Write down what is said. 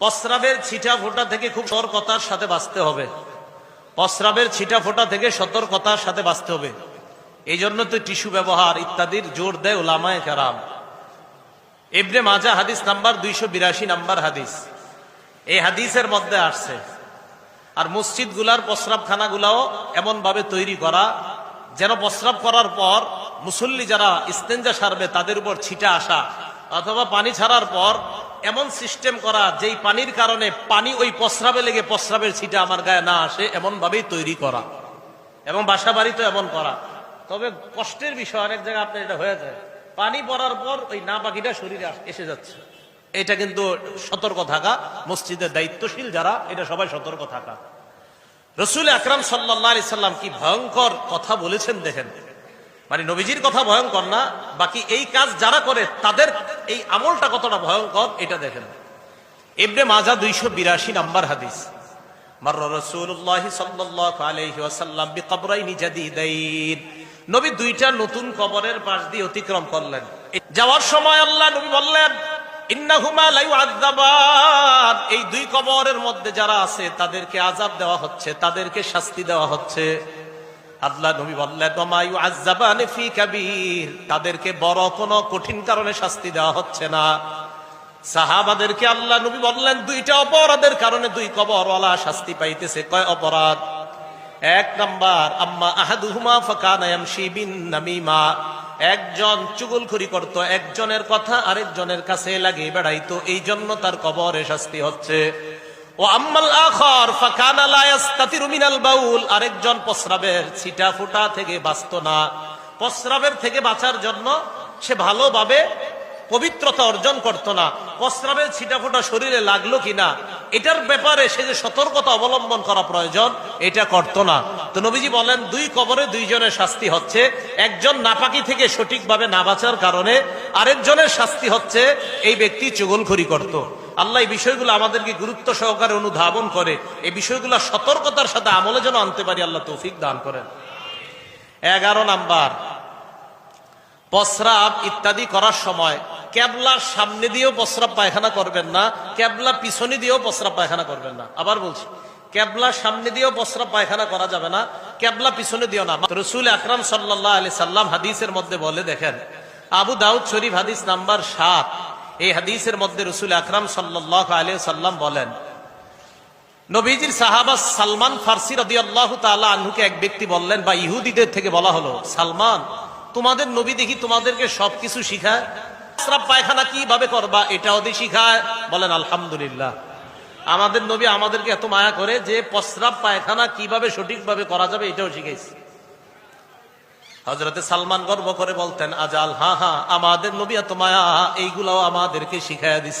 প্রস্রাবের ছিটা ফোটা থেকে খুব সতর্কতার সাথে বাঁচতে হবে। প্রস্রাবের ছিটা ফোটা থেকে সতর্কতার সাথে বাঁচতে হবে। এই জন্য তো টিস্যু ব্যবহার ইত্যাদির জোর দেয় ওলামায় কারাম। ইবনে মাজা হাদিস নাম্বার দুইশো বিরাশি নাম্বার হাদিস। এই হাদিসের মধ্যে আসছে। আর মসজিদগুলার প্রস্রাবখানা গুলাও এমন ভাবে তৈরি করা, যেন প্রস্রাব করার পর মুসল্লি যারা ইস্তেঞ্জা সারবে তাদের উপর ছিটা আসা, অথবা পানি ছাড়ার পর এমন সিস্টেম করা, যেই পানির কারণে পানি ওই প্রস্রাবে লেগে প্রস্রাবের ছিটা আমার গায়ে না আসে এমন ভাবেই তৈরি করা। এবং বাসা বাড়িতে এমন করা। তবে কষ্টের বিষয়, অনেক জায়গায় আপনার এটা হয়ে যায়। পানি পড়ার পর ওই না পাখিটা শরীরে এসে যাচ্ছে। এটা কিন্তু সতর্ক থাকা, মসজিদের দায়িত্বশীল যারা, এটা সবাই সতর্ক থাকা। রসুল আকরাম সাল্লাহ সাল্লাম কি ভয়ঙ্কর কথা বলেছেন দেখেন। মানে নবীজির কথা ভয়ঙ্কর না, বাকি এই কাজ যারা করে, তাদের এই আমলটা কতটা ভয়ঙ্কর, এটা দেখেন। ইবনে মাজা দুইশো বিরাশি নাম্বার হাদিস। নবী দুইটা নতুন কবরের পাশ দিয়ে অতিক্রম করলেন। যাওয়ার সময় আল্লাহ নবী বললেন এই দুই কবরের মধ্যে যারা আছে, তাদেরকে আজাব দেওয়া হচ্ছে, তাদেরকে শাস্তি দেওয়া হচ্ছে। আল্লাহ নবী বললেন ফি তাদেরকে বড় কোনো কঠিন কারণে শাস্তি দেওয়া হচ্ছে না। সাহাবাদেরকে আল্লাহ নবী বললেন, দুইটা অপরাধের কারণে দুই কবরওয়ালা শাস্তি পাইতেছে। কয় অপরাধ? এক নাম্বার, আম্মা আহাদুহুমা ফাকানা ইয়ামশি বিন নামিমা। একজন চুগলখড়ি করত, একজনের কথা আরেকজনের কাছে লাগিয়ে বেড়াইতো। এই জন্য তার কবরে শাস্তি হচ্ছে। ও আম্মাল আখর, ফাকানা লা ইয়াস্তাতিরু মিনাল বাউল, আরেকজন প্রস্রাবের ছিটা ফুটা থেকে বাঁচত না। প্রস্রাবের থেকে বাঁচার জন্য সে ভালোভাবে পবিত্রতা অর্জন করত না। প্রস্রাবের ছিটাফোটা শরীরে লাগল কিনা, এটার ব্যাপারে সে যে সতর্কতা অবলম্বন করা প্রয়োজন, এটা করত না। তো নবীজি বলেন, দুই কবরে দুইজনের শাস্তি হচ্ছে। একজন নাপাকি থেকে সঠিকভাবে না বাঁচার কারণে আরেকজনের শাস্তি হচ্ছে, এই ব্যক্তি চুগলখড়ি করত। আল্লাহ এই বিষয়গুলো আমাদেরকে গুরুত্ব সহকারে অনুধাবন করে। এই বিষয়গুলো সতর্কতার সাথে আমলে যেন আনতে পারি, আল্লাহ তৌফিক দান করেন। এগারো নাম্বার, প্রস্রাব ইত্যাদি করার সময় ক্যাবলার সামনে দিয়েও প্রস্রাব পায়খানা করবেন না, ক্যাবলা পিছনে দিয়েও প্রস্রাব পায়খানা করবেন না। আবার বলছি ক্যাবলার সামনে দিয়েও প্রস্রাব পায়খানা করা যাবে না, ক্যাবলা পিছনে দিও না। রসুল আকরাম সাল্লাহ আলি সাল্লাম হাদিসের মধ্যে বলে দেখেন, আবু দাউদ শরীফ হাদিস নাম্বার সাত এই হাদিসের মধ্যে রসুল আকরাম সাল্লাহ আলি সাল্লাম বলেন, নবীজির সাহাবা সালমান ফার্সি রদি আল্লাহ তালা আনহুকে এক ব্যক্তি বললেন, বা ইহুদিদের থেকে বলা হলো, সালমান, তোমাদের নবী দেখি তোমাদেরকে সবকিছু শিখায় প্রস্রাব পায়খানা কীভাবে করবা এটাও দিয়ে শিখায়, বলেন আলহামদুলিল্লাহ। আমাদের নবী আমাদেরকে এত মায়া করে যে প্রস্রাব পায়খানা কীভাবে সঠিকভাবে করা যাবে এটাও শিখাইছে। হজরতে সালমান গর্ব করে বলতেন, আজাল হা হা আমাদের নবী তোমায়া মায়া, এইগুলাও আমাদেরকে শিখাইয়া দিস